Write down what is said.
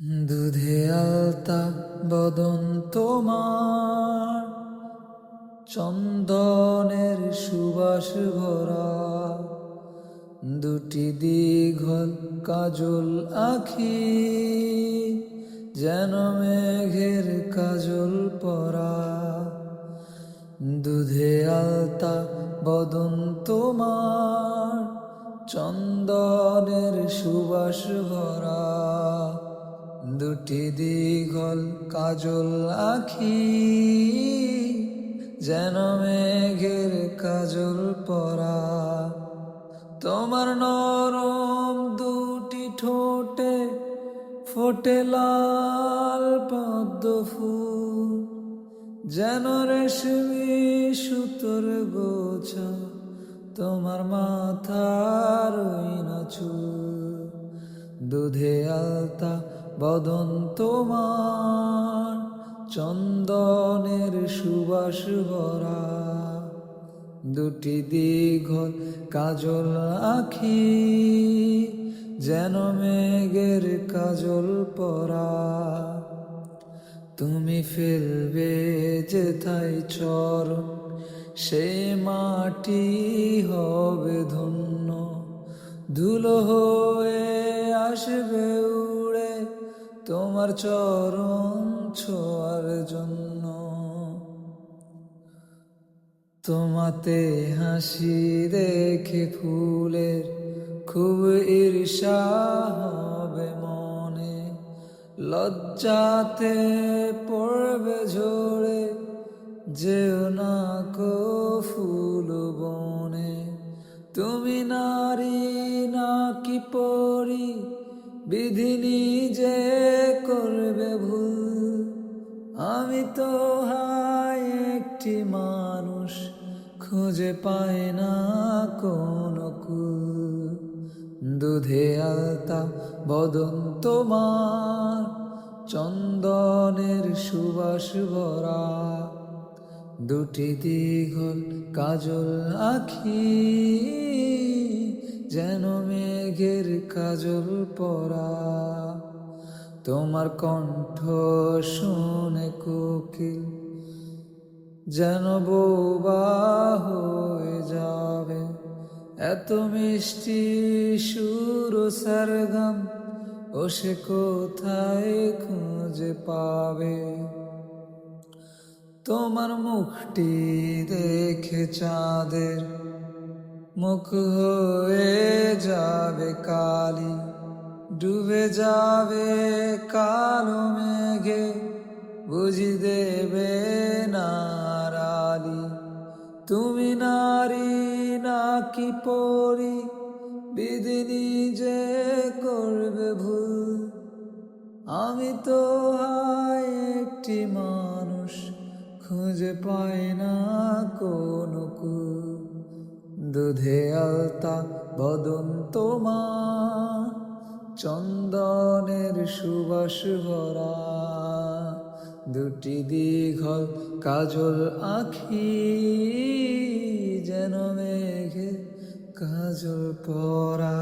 দুধে আলতা বদন তোমার, চন্দনের সুবাস ভরা। দুটি দীঘল কাজল আখি, যেন মেঘের কাজল পরা। দুধে আলতা বদন তোমার, চন্দনের সুবাস ভরা। দুটি দীঘল কাজল আখি, যেন মেঘের কাজল পরা। তোমার নরম দুটি ঠোঁটে ফোটে লাল পদ্ম ফুল, যেন রেশমি সুতোর গোছা তোমার মাথার চুল দুধে আলতা বদন তোমার চন্দনের সুবাস ভরা। দুটি দীঘল কাজল আখি যেন মেঘের কাজল পরা। তুমি ফেলবে যেথায় চর, সে মাটি হবে ধন্য। ধুলো হয়ে আসবে তোমার চরণ ছোঁয়ার জন্য। তোমাতে হাসি দেখে ফুলের খুব ঈর্ষা হবে মনে। লজ্জাতে পড়বে ঝরে, যেও না কো ফুল বনে। তুমি নারী নাকি পরি বিধি নিজে করবে ভুল। আমি তো হাই একটি মানুষ, খুঁজে পায় না কোন কুল। দুধে আলতা বদন তোমার, চন্দনের সুবাস ভরা। দুটি দীঘল কাজল আখি মেঘের কাজল পরা, তোমার কণ্ঠ শুনে কোকিল যেন বোবা হয়ে যাবে। এত মিষ্টি সুর সারগাম, ও সে কোথায় খুঁজে পাবে? তোমার মুখটি দেখে চাঁদের মুখ হয়ে যাবে কালি, ডুবে যাবে কালো মেঘে, বুঝি দেবে নারালি। তুমি নারী নাকি পরি বিধি নিজে করবে ভুল? আমি তো একটি মানুষ, খুঁজে পাই না দুধে আলতা বদন তোমার চন্দনের সুবাস ভরা। দুটি দীঘল কাজল আখি যেন মেঘে কাজল পরা।